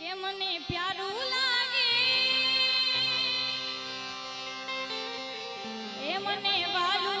કે મને પ્યારું લાગે? એ મને વાલું